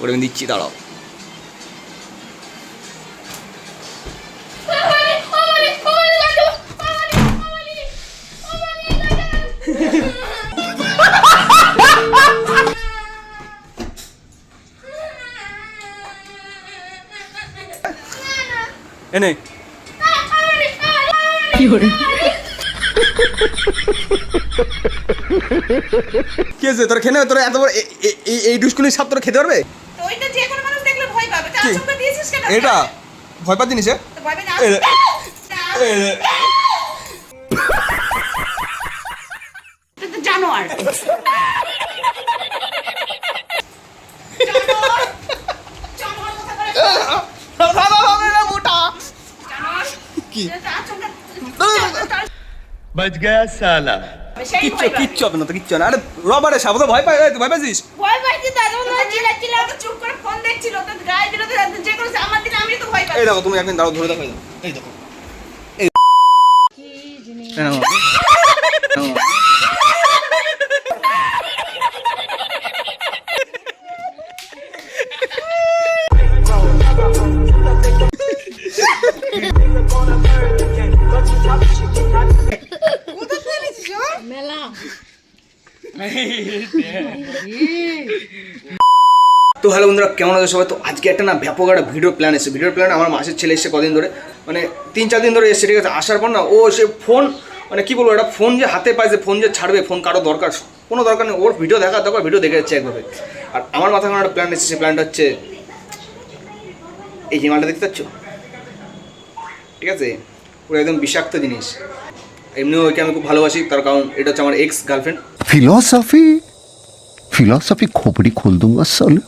ওটা আমি দিচ্ছি দাঁড়াও এনে কি করে কি হয়েছে? তোর খেয়ে তোর এত বড় এই ডুসকুলি সব তোর খেতে পারবে? এটা? ভয় পাচ্ছি নিছে বজ কি? সালা কিচ্ছু কিচ্ছু হবে না তো কিচ্ছু না। আরে রবারে সাপ তো ভয় পাই তুই ভয় পাইছিস? ভয় পাইছি তার মনে হয় চিলা তো চুপ করে ফোন দেখছিল তো গায়ে দিল তো যে কোনো আমার দিন আমি তো ভয় পাই। এই দেখো তুমি একদিন দাঁড়াও ধরে দেখো এই দেখো। এই কি এই তো হ্যালো বন্ধুরা, কেমন আছে সবাই? তো আজকে একটা না ব্যাপক একটা ভিডিও প্ল্যান এসেছে। ভিডিও প্ল্যান আমার মাসের ছেলে এসেছে কদিন ধরে। মানে তিন, চার দিন ধরে এসে ঠিক আছে? আসার পর না ও সে ফোন মানে কি বলব, একটা ফোন যে হাতে পায়, যে ফোন যে ছাড়বে ফোন কারও দরকার, কোনো দরকার নেই। ওর ভিডিও দেখার দরকার ভিডিও দেখে যাচ্ছে একভাবে। আর আমার মাথায় একটা প্ল্যান এসেছে, সেই প্ল্যানটা হচ্ছে, এই হিমালটা দেখতে পাচ্ছ? ঠিক আছে? পুরো একদম বিষাক্ত জিনিস। এমনিও ওইকে আমি খুব ভালোবাসি তার কারণ এটা হচ্ছে আমার এক্স গার্লফ্রেন্ড फिलॉसफी फिलॉसफी खोपड़ी खोल दूंगा साले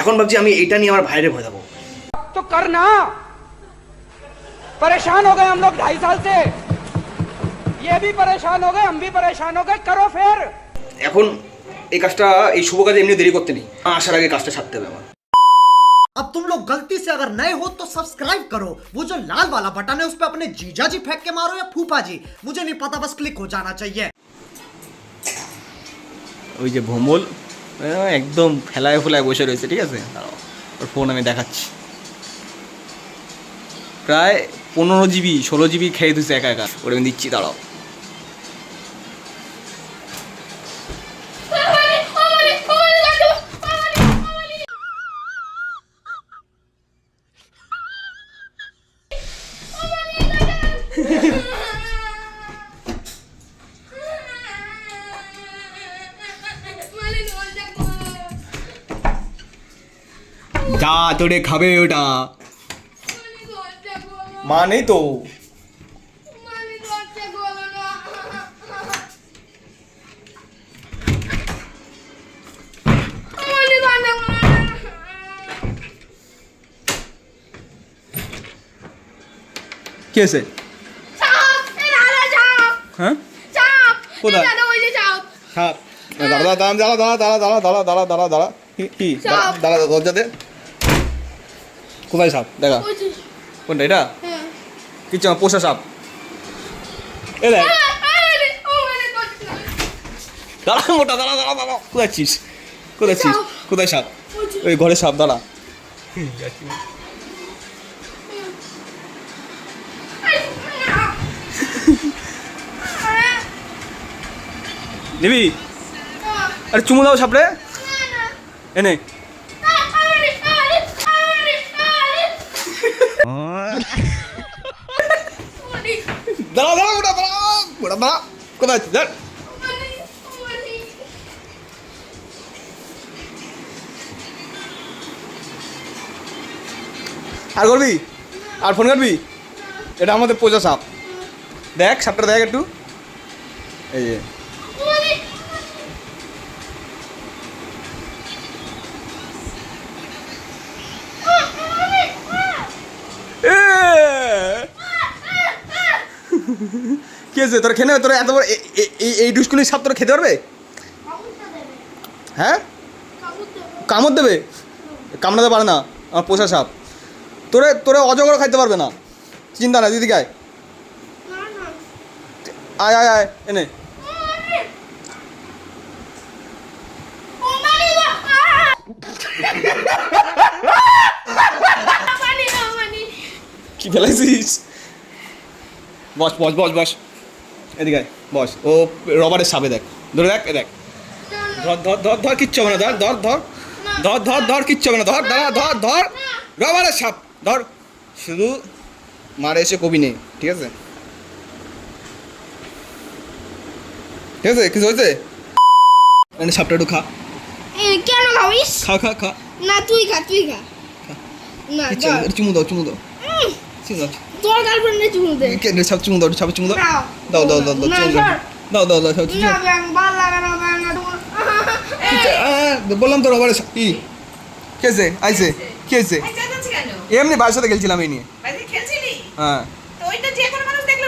এখন ভাবছি আমি এটা নিয়ে আমার ভাইরে ভয় দেবো तो करना परेशान हो गए हम लोग ढाई साल से ये भी परेशान हो गए हम भी परेशान हो गए करो फिर এখন এই কাজটা এই শুভ কাজে এমনি দেরি করতে নেই আসার আগে কাজটা ছাড়তে হবে আমার अब तुम लोग गलती से अगर नए हो तो सब्सक्राइब करो वो जो लाल वाला बटन है उस पर अपने जीजा जी फेंक के मारो या फूफा जी मुझे नहीं पता बस क्लिक हो जाना चाहिए ওই যে ভোমল আহ, একদম ফেলায় ফেলায় বসে রয়েছে ঠিক আছে দাঁড়াও, ওর ফোন আমি দেখাচ্ছি প্রায় পনেরো জিবি ষোলো জিবি খেয়ে দিচ্ছে একা একা ওটা আমি দিচ্ছি দাঁড়াও যা তোরে খাবে ওটা মানে তো कैसे হ্যাঁ কোথায়? সাপ দাঁড়া দাঁড়া দাঁড়া দাঁড়া দাঁড়া দাঁড়া দাঁড়া দাঁড়া দাঁড়া দাঁড়া কি কি দাঁড়া দাঁড়া দরজাতে কোথায় সাপ দেখা কোনটা এটা কিচ্ছু পোষা সাপ এ দেখ দাঁড়া মোটা দাঁড়া দাঁড়া দাঁড়া কোথায় আছিস কোথায় আছিস কোথায় সাপ ওই ঘরে সাপ দাঁড়া নিবি? আরে চুমু দাও সাপড়ে। এনে। দাঁড়া কোথায় আর করবি? আর ফোন কাটবি? এটা আমাদের পোজা সাপ। দেখ, সাপটা দেখ একটু। এই কি হয়েছে? তোরা খেয়ে তোরা এত বড় এই ডুসকুলি সাপ তোরা খেতে পারবে? হ্যাঁ? কামড় দেবে? কামড়াতে পারে না। আমার পোষা সাপ। তোরে তোরে অজগর খাইতে পারবে না। চিন্তা না দিদি গায়। আয় আয় আয় এনে। কি ফেলাইছিস বস বস বস বস। এদিকে বস। ও রবারের সাপে দেখ। ধরে দেখ দেখ। ধর ধর ধর ধর কিচ্ছু হবে না। ধর ধর ধর। ধর ধর ধর কিচ্ছু হবে না। ধর ধর ধর ধর। রবারের সাপ। ধর। শুধু মারে এসে কবি নেই ঠিক আছে? ঠিক আছে? কিছু হয়েছে? মানে সাপটা একটু খা। কেন খাবিস? খা খা খা। না তুই খা তুই খা। না চুমু দাও চুমু দাও। চুমু দাও তোর গার্লফ্রেন্ডে চুমু দে কে সাপ চুমু দাও চুমু দাও। দাও। দাও দাও দাও চুমু দাও। দাও দাও দাও সাপ চুমু বললাম তো রবারের সাপ কি কেছে আইছে কি হয়েছে এমনি বাড়ির সাথে খেলছিলাম এই নিয়ে। হ্যাঁ। তো ওইটা যে কোনো মানুষ দেখলে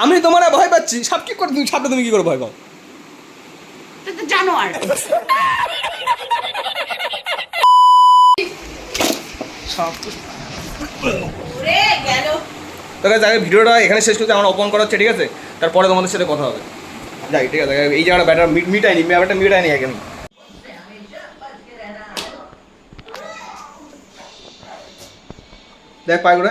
আমি তোমার ভয় পাচ্ছি। সাপ কি করে তুমি সাপটা তুমি কি করে ভয় পাও? তুই তো জানোয়ার তো আগে ভিডিওটা এখানে শেষ করতে আমার ওপেন করা হচ্ছে ঠিক আছে? তারপরে তোমাদের সাথে কথা হবে। যাই ঠিক আছে এই জায়গাটা ব্যাটার মিটাইনি ব্যাপারটা মিটাইনি আগে আমি দেখ পায় করে।